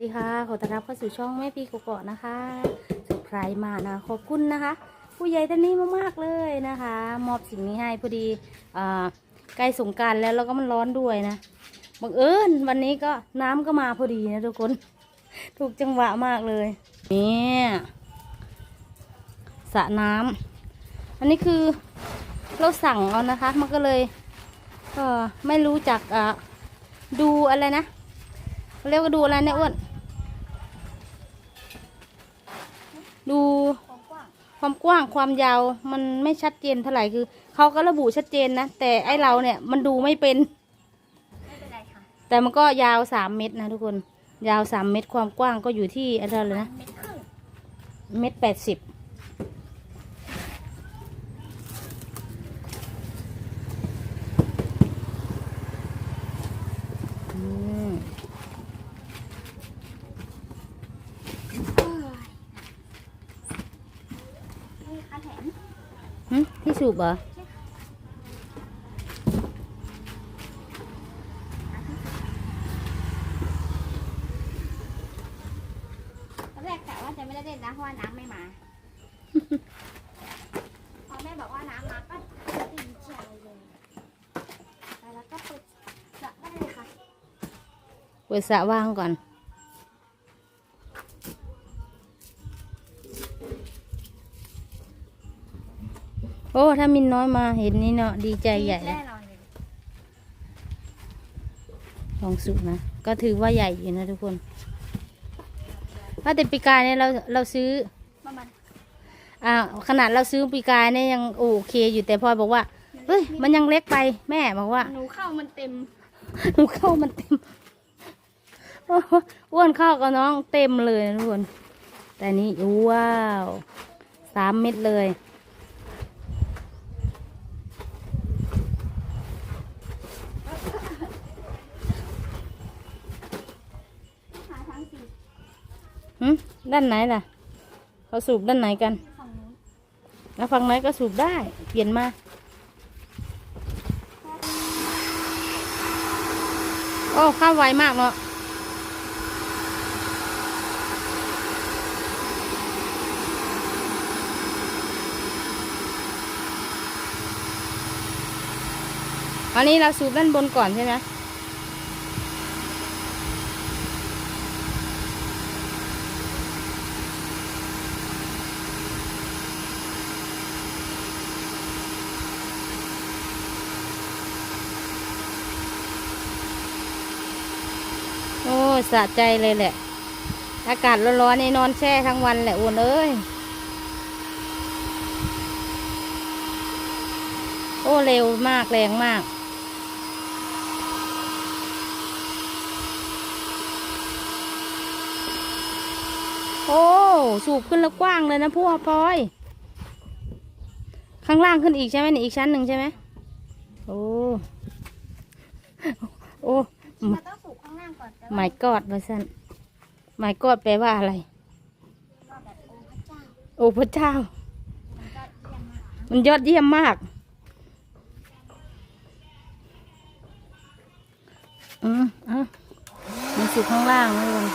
สวัสดีค่ะขอต้อนรับเข้าสู่ช่องแม่ปีโกโกะนะคะสุดไพรมานะขอบคุณนะคะ ผู้ใหญ่ท่านนี้มากๆเลยนะคะ มอบสิ่งนี้ให้พอดีอใกล้สงการแล้วแล้วก็มันร้อนด้วยนะบังเอิญวันนี้ก็น้ำก็มาพอดีนะทุกคน ถูกจังหวะมากเลยเนี่ยสระน้ำอันนี้คือเราสั่งเอานะคะ มันก็เลยเออไม่รู้จักอะดูอะไรนะเรียกว่าดูอะไรเนี่ยอ้วน ดูความกว้างความยาวมันไม่ชัดเจนเท่าไหร่คือเขาก็ระบุชัดเจนนะ แต่ไอเราเนี่ยมันดูไม่เป็น ไม่เป็นไรค่ะแต่มันก็ยาวสามเมตรนะทุกคน ยาวสามเมตรความกว้างก็อยู่ที่อะไรเลยนะเม็ดครึ่งเมตรแปดสิบอืม นี่ค่ะแถม หึที่ สูบเหรอตอนแรกกะว่าจะไม่ได้เล่นนะเพราะว่าน้ำไม่มาพอแม่บอกว่าน้ำมาก็ดีใจเลยแล้วก็ปิดสระได้เลยค่ะ เปิดสระว่างก่อน อ้ถ้ามินน้อยมาเห็นนี่เนาะดีใจใหญ่เลแน่ยนอนเลยลองสุกนะ ก็ถือว่าใหญ่อยู่นะทุกคนถ้าแต่ปีกายเนี่ยเราเราซื้อประมาณอ่าขนาดเราซื้อปีกายเนี่ยยังโอเคอยู่แต่พลอยบอกว่าเฮ้ยมันยังเล็กไปแม่บอกว่าหนูเข้ามันเต็มหนูเข้ามันเต็มโอ้โหอ้วนเข้ากับน้องเต็มเลยนะทุกคน แต่นี้ว้าวสามเม็ดเลย หาทางสี่ หึ ด้านไหนล่ะ เขาสูบด้านไหนกันแล้วฝั่งไหนก็สูบได้ เปลี่ยนมา โอ้ข้าวไวมากเนาะอันนี้เราสูบด้านบนก่อนใช่ไหมโอ้ ยสะใจเลยแหละ อากาศร้อนๆนี่นอนแช่ทั้งวันแหละอ้วนเอ้ย โอ้เร็วมากแรงมากโอ้สูบขึ้นแล้วกว้างเลยนะพวกพลอย ข้างล่างขึ้นอีกใช่ไหมนี่อีกชั้นหนึ่งใช่ไหมโอ้โอ้างก่อนแต่หว่า มายกอดว่าสั้นหมายกอดแปลว่าอะไรก็แบบโอ้พระเจ้าโอ้พระเจ้า มันก็เยี่ยมมากมันยอดเยี่ยมมาก อืมอะมันสุกข้างล่างนะทุกคน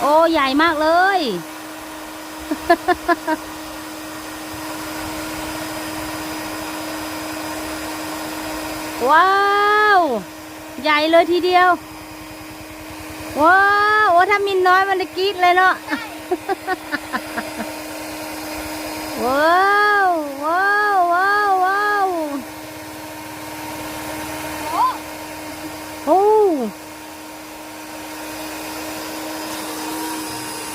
โอ้ ใหญ่มากเลย ว้าว ใหญ่เลยทีเดียว ว้าว โอ้ถ้ามินน้อยมันจะกรีดเลยเนาะว้าวว้าวว้าวว้าวโอ้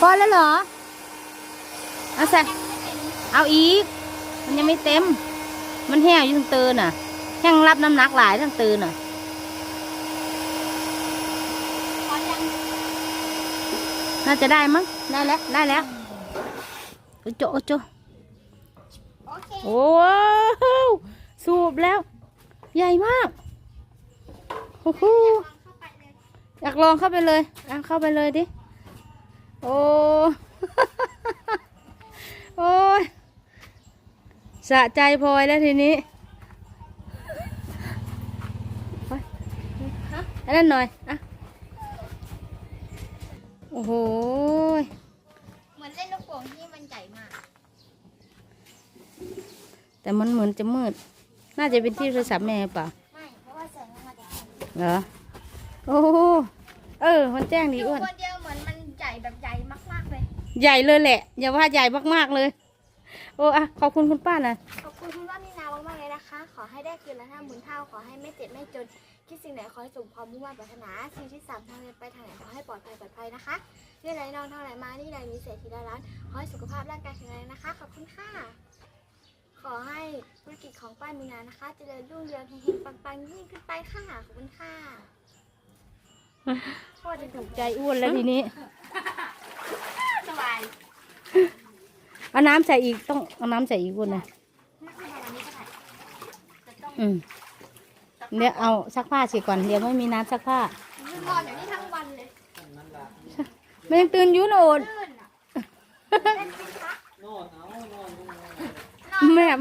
พอแล้วเหรอเอาใส่ไม่เป็นเอาอีก มันยังไม่เต็ม มันแห้งอยู่ทั้งเตือนน่ะ แห้งรับน้ำหนักหลายทั้งเตือนน่ะพอยังน่าจะได้มั้งได้แล้วได้แล้วโอ้โจโอ้โจโอเคโอ้วสูบแล้ว ใหญ่มากโอ้โหลองเข้าไปเลยอยากลองเข้าไปเลยอะเข้าไปเลยดิโอ้โอ้ยสะใจพลอยแล้วทีนี้ไป อันนั้นหน่อยอะโอ้โหเหมือนเล่นลูกโป่งที่มันใหญ่มาก แต่มันเหมือนจะมืด น่าจะเป็นที่โทรศัพท์แม่เปล่าไม่เพราะว่าแสงมันมาจากข้างบนเหรอโอ้โหเออ มันแจ้งดีอยู่อ้วนคนเดียวเหมือนมันใหญ่แบบใหญ่มากๆเลย ใหญ่เลยแหละ อย่าว่าใหญ่มากๆเลย โอ้อะขอบคุณคุณป้านะขอบคุณคุณว่ามีนามากๆเลยนะคะ ขอให้ได้คืนละห้าหมื่นเท่าขอให้ไม่เจ็บไม่จน คิดสิ่งไหนขอให้สมความมุ่งมั่นปรารถนา สิ่งที่สามทางเดินไปทางไหนขอให้ปลอดภัยปลอดภัยนะคะนี่ไหลนองทางไหนมานี่ไหลมีเศรษฐีละล้านขอให้สุขภาพร่างกายแข็งแรงนะคะ ขอบคุณค่ะ ขอให้ธุรกิจของป้ามีนานะคะ เจริญรุ่งเรืองเฮงๆปังๆยิ่งขึ้นไปค่ะ ขอบคุณค่ะโคตรจะถูกใจอ้วนแล้วทีนี้ สบายเอาน้ำใส่อีกต้องเอาน้ำใส่อีกอ้วนนะไม่เป็นไรอันนี้ก็ได้แต่ต้องอืม เดี๋ยวเอาซักผ้าสิก่อนเดี๋ยวไม่มีน้ำซักผ้า นอนอยู่นี่ทั้งวันเลยไม่ยังตื่นอยู่นะโอดตื่นอะเล่นปิงปองแม่ม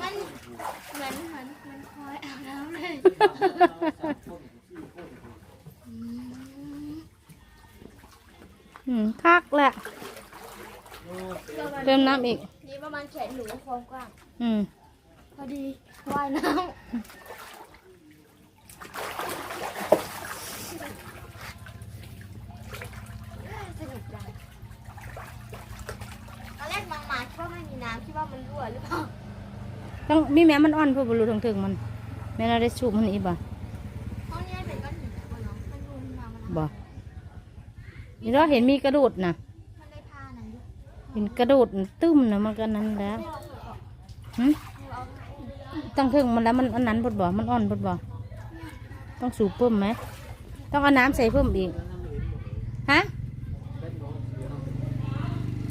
มันเหมือนเหมือนเหมันคอยอาบน้ำเลยอืมคักแหละเติมน้ำอีกนี่ประมาณแขนหนูความกว้างอืม พอดีว่ายน้ำสนุกจังตอนแรกมองมาคิดว่าไม่มีน้ำคิดว่ามันรั่วหรือเปล่าต้องมีแม่มันอ่อนเพื่อบรูถึงถึงมัน แม่เราได้สูบมันอีกบ่ห้องนี้เป็นก้อนหินตัวน้องมันรูนมามันบ่นี่เราเห็นมีกระโดดนะมันได้ผ้านั้นอยู่เห็นกระโดดตึ้มนะมันก็นั้นแล้วไต้องถึงมันแล้วมันอันนั้นบดบ่ มันอ่อนบดบ่ ต้องสูบเพิ่มไหม ต้องเอาน้ำใส่เพิ่มอีก ฮะ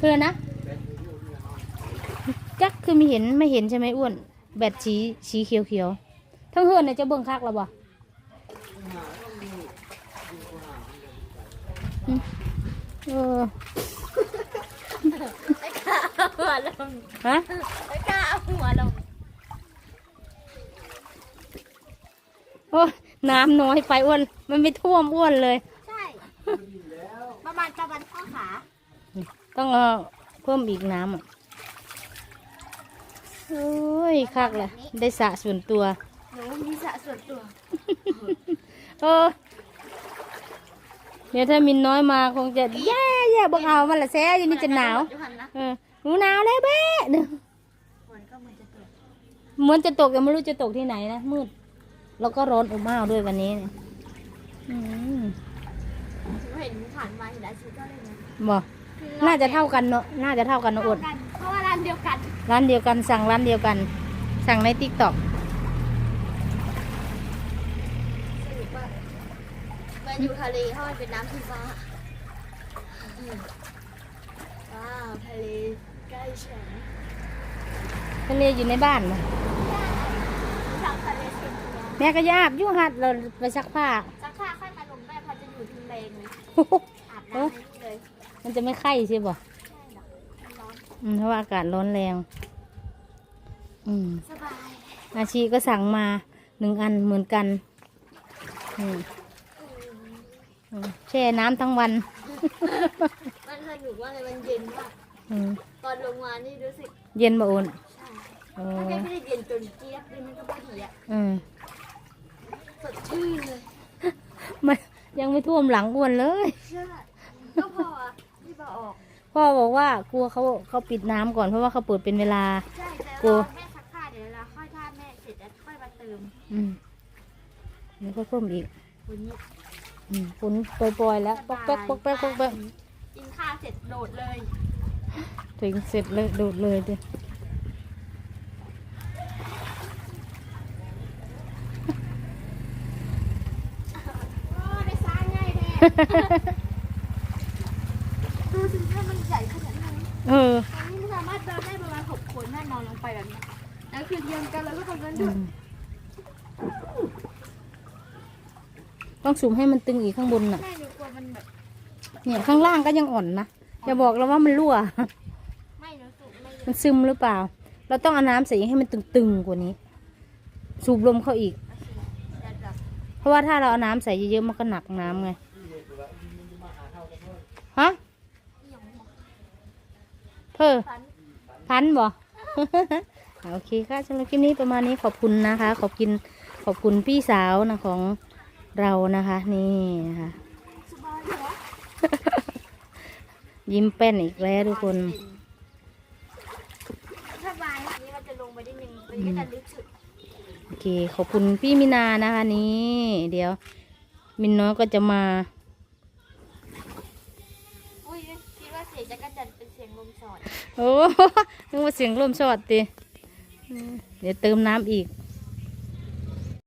คือนะ จักคือไม่เห็นไม่เห็นใช่ไหมอ้วน แบตสีสีเขียวเขียวๆทั้งเฮือนเนี่ยจะเบิ่งคักแล้วบ่หึเออไม่กล้าเอาหัวลงฮะไม่กล้าเอาหัวลง โอ้ยน้ำน้อยไปอ้วน มันไม่ท่วมอ้วนเลย ใช่ ประมาณประมาณข้อขา ต้องเอาเพิ่มอีกน้ำอะโอ้ยคักเลยได้สระส่วนตัว หนูมีสระส่วนตัวเออเดี๋ยวถ้ามินน้อยมาคงจะแย่แย่บังเอามันละแซ่อยังนี่จะหนาวอยู่หันนะเออหนูหนาวแล้วเบ้เนี่ยฝนก็เหมือนจะตกเหมือนจะตกแต่ไม่รู้จะตกที่ไหนนะมืด แล้วก็ร้อนอบอ้าวด้วยวันนี้เนี่ยอืมหนูเห็นผ่านมาเห็นอาชีพก็เลยนะบอกน่าจะเท่ากันเนอะน่าจะเท่ากันเนอะอดกันเพราะว่าร้านเดียวกันร้านเดียวกันสั่งร้านเดียวกัน สั่งในติ๊กต็อกสนุกมากเหมันอยู่ทะเลเพราะมันเป็นน้ำสีฟ้าอืมว้าวทะเลใกล้ฉันทะเลอยู่ในบ้านนะสั่งทะเลเชียงตัว แม่ก็ยาบอยู่หัดเราไปซักผ้าสักผ้าค่อยมาลงแม่พอจะอยู่ทุนเลงเลยอาบน้ำในนี่เลยมันจะไม่ไข้ใช่ป่ะใช่หรอมันร้อนอืมเพราะว่าอากาศร้อนแรง อืมสบายอาชีก็สั่งมาหนึ่งอันเหมือนกันอืมอืมแช่น้ำทั้งวัน มันสนุกว่ากเลยมันเย็นมากอืมตอนลงมานี่รู้สึก เย็นบ่โอนใช่เอถ้าอแกไม่ได้เย็นจนเจี๊ยบเลยมันก็ไม่ดีอะอืมส ดชื่นเลยไม่ยังไม่ท่วมหลังอ้วนเลย ใช่ก็พออะที่บอออก พ่อบอกว่ากลัวเขาเขาปิดน้ำก่อนเพราะว่าเขาเปิดเป็นเวลา ใช่แต่กลัวรอแม่ซักผ้าเดี๋ยวเวลาค่อยทาแม่เสร็จแล้วค่อยมาเติมอืมนี่ก็เพิ่มอีก วันนี้อืมฝนปล่อยๆแล้วปอกแป๊กปอกแป๊กปอกแป๊กกินข้าวเสร็จโดดเลย ถึงเสร็จเลยโดดเลยดิโอ้ได้ซ้ายง่ายแท้ ดูสิถ้ามันใหญ่ขนาดนั้นเอออันนี้มันสามารถเดินได้ประมาณหกคนแม่นอนลงไปแบบนี้แล้วคือเรียงกันแล้วก็ทำกันอืด้วยมต้องสูมให้มันตึงอีกข้างบนน่ะ แม่หนูกลัวมันแบบ เนี่ยข้างล่างก็ยังอ่อนนะอย่าบอกเราว่ามันรั่ว ไม่หนูสุกไม่เยมันซึมหรือเปล่า เราต้องเอาน้ำใส่ให้มันตึงๆกว่านี้ สูบลมเข้าอีกโอเคเดี๋ยวแบบเพราะว่าถ้าเราเอาน้ำใส่เยอะๆมันก็หนักน้ำไง ฮะหยองหัวเพิ่อฟันพันบ่ โอเคค่ะสำหรับคลิปนี้ประมาณนี้ขอบคุณนะคะ ขอบคุณขอบคุณพี่สาวนะของเรานะคะ นี่นะคะสบายเหรอยิ้มแป้นอีกแล้วทุกคนถ้าบายนี้มันจะลงไปได้หนึ่งมันก็จะลึกสุดโอเคขอบคุณพี่มินานะคะนี่เดี๋ยวมินน้อยก็จะมา อุ้ยคิดว่าเสียงจักรจันทร์เป็นเสียงลมสอด โอ้นึกว่าเสียงลมชอดตีเดี๋ยวเติมน้ำอีก